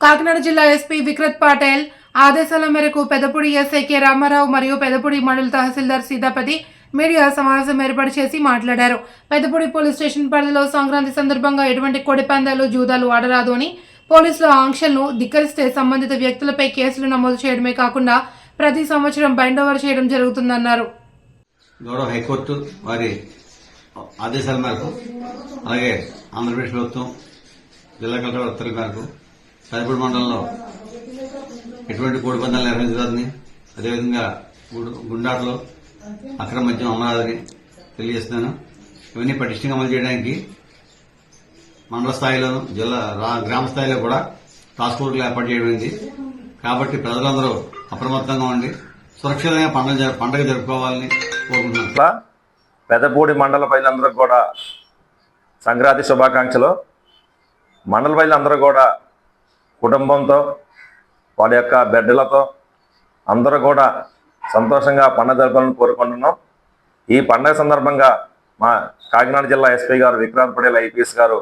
కాకినాడ జిల్లా ఎస్పీ విక్రత్ పాటేల్ ఆదేశాల మేరకు పెదపూడి ఎస్ఐ కె రామారావు మరియు పెదపూడి మండల తహసీల్దార్ సీతాపతి మీడియా సమావేశం ఏర్పాటు చేసి మాట్లాడారు. పెద్దపూడి పోలీస్ స్టేషన్ పరిధిలో సంక్రాంతి సందర్భంగా ఎటువంటి కొడిపందాలు జూదాలు ఆడరాదు అని పోలీసుల ఆంక్షలను ధిక్కరిస్తే సంబంధిత వ్యక్తులపై కేసులు నమోదు చేయడమే కాకుండా ప్రతి సంవత్సరం బైండ్ ఓవర్ చేయడం జరుగుతుందన్నారు. గౌరవ హైకోర్టు వారి ఆదేశాల మేరకు అలాగే ఆంధ్రప్రదేశ్ ప్రభుత్వం జిల్లా కలెక్టర్ ఉత్తర్వుల మేరకు సరిపడి మండలంలో ఎటువంటి కోడి పందాలు నిర్వహించరాదని అదేవిధంగా గుండాట్లో గుండాటలు అక్రమ మద్యం అమరాదని తెలియజేస్తున్నాను. ఇవన్నీ పటిష్టంగా అమలు చేయడానికి మండల స్థాయిలోను జిల్లా గ్రామ స్థాయిలో కూడా టాస్క్ ఫోర్స్లు ఏర్పాటు చేయబడింది కాబట్టి ప్రజలందరూ అప్రమత్తంగా ఉండి సురక్షితంగా పండుగ పండుగ జరుపుకోవాలని కోరుకుంటున్నాను. పెదపూడి మండల ప్రజలందరూ కూడా సంక్రాంతి శుభాకాంక్షలు. మండల ప్రజలందరూ కూడా కుటుంబంతో వారి యొక్క బిడ్డలతో అందరూ కూడా సంతోషంగా పండుగ జరపాలని కోరుకుంటున్నాం. ఈ పండుగ సందర్భంగా మా కాకినాడ జిల్లా ఎస్పీ గారు విక్రాంత్ పటేల్ ఐపీఎస్ గారు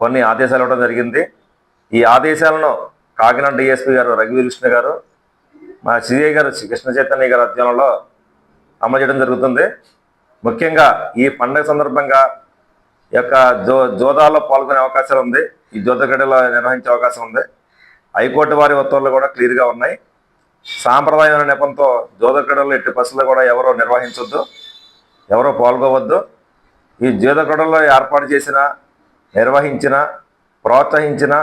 కొన్ని ఆదేశాలు ఇవ్వడం జరిగింది. ఈ ఆదేశాలను కాకినాడ డిఎస్పీ గారు రఘువీర్ కృష్ణ గారు మా సిఐ గారు కృష్ణ చైతన్య గారి అధ్యయనంలో అమలు చేయడం జరుగుతుంది. ముఖ్యంగా ఈ పండుగ సందర్భంగా ఈ యొక్క జో జోదాలో పాల్గొనే అవకాశం ఉంది. ఈ జోదగడ్డలో నిర్వహించే అవకాశం ఉంది. హైకోర్టు వారి ఉత్తర్వులు కూడా క్లియర్గా ఉన్నాయి. సాంప్రదాయమైన నెపంతో జోదగడ్డలు ఎట్టి బస్సులు కూడా ఎవరో నిర్వహించొద్దు ఎవరో పాల్గొవద్దు. ఈ జోదగడ్డలో ఏర్పాటు చేసిన నిర్వహించిన ప్రోత్సహించిన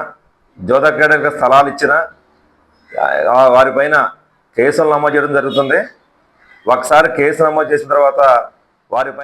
జోదగడ్డలకు స్థలాలు ఇచ్చిన వారిపైన కేసులు నమోదు చేయడం జరుగుతుంది. ఒకసారి కేసు నమోదు చేసిన తర్వాత వారిపైన